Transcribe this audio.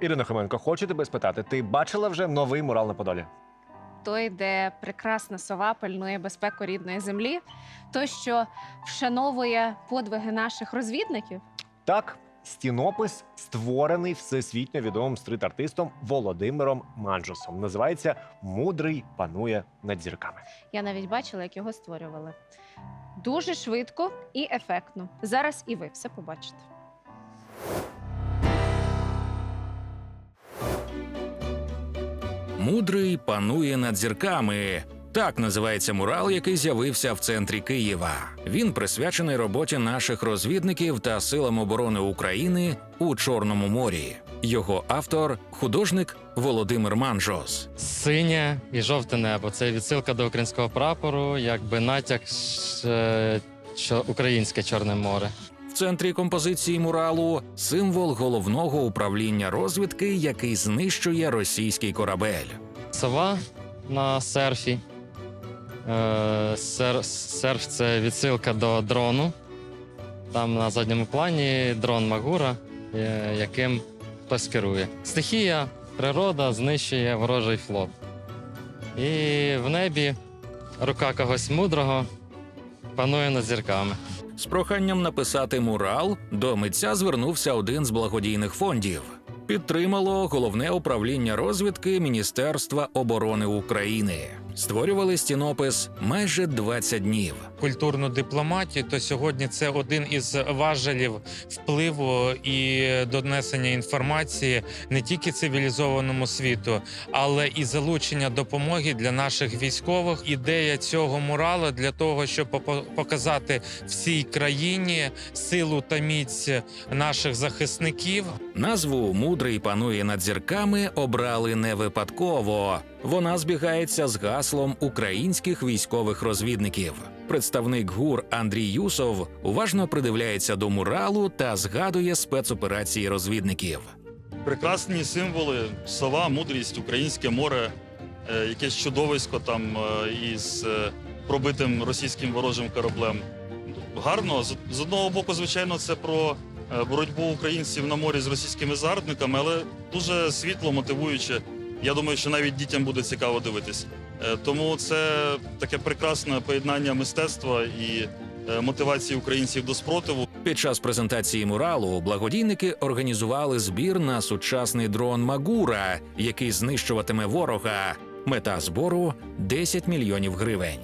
Ірина Хоменко, хочу тебе спитати: ти бачила вже новий мурал на Подолі? той, де прекрасна сова пильнує безпеку рідної землі, той, що вшановує подвиги наших розвідників. Так, стінопис створений всесвітньо відомим стрит-артистом Володимиром Манджусом. Називається Мудрий панує над зірками. Я навіть бачила, як його створювали. Дуже швидко і ефектно. Зараз і ви все побачите. Мудрий панує над зірками. Так називається мурал, який з'явився в центрі Києва. Він присвячений роботі наших розвідників та силам оборони України у Чорному морі. Його автор художник Володимир Манжос. Синє і жовте небо. Це відсилка до українського прапору, якби натяк е, що українське Чорне море. Центрі композиції муралу символ головного управління розвідки, який знищує російський корабель. Сова на серфі. Е, сер, серф це відсилка до дрону. Там на задньому плані дрон Магура, е, яким хтось керує. Стихія, природа знищує ворожий флот. І в небі рука когось мудрого панує над зірками. З проханням написати мурал до митця звернувся один з благодійних фондів. Підтримало головне управління розвідки Міністерства оборони України. Створювали стінопис майже 20 днів. культурну дипломатію, то сьогодні це один із важелів впливу і донесення інформації не тільки цивілізованому світу, але і залучення допомоги для наших військових. Ідея цього муралу для того, щоб показати всій країні силу та міць наших захисників. Назву Мудрий панує над зірками обрали не випадково. Вона збігається з гаслом українських військових розвідників. Представник ГУР Андрій Юсов уважно придивляється до муралу та згадує спецоперації розвідників. прекрасні символи: сова, мудрість, українське море, е, якесь чудовисько там е, із е, пробитим російським ворожим кораблем. Гарно з одного боку, звичайно, це про боротьбу українців на морі з російськими загарбниками, але дуже світло, мотивуюче. Я думаю, що навіть дітям буде цікаво дивитись. Е, Тому це таке прекрасне поєднання мистецтва і е, мотивації українців до спротиву. Під час презентації муралу благодійники організували збір на сучасний дрон Магура, який знищуватиме ворога. Мета збору 10 мільйонів гривень.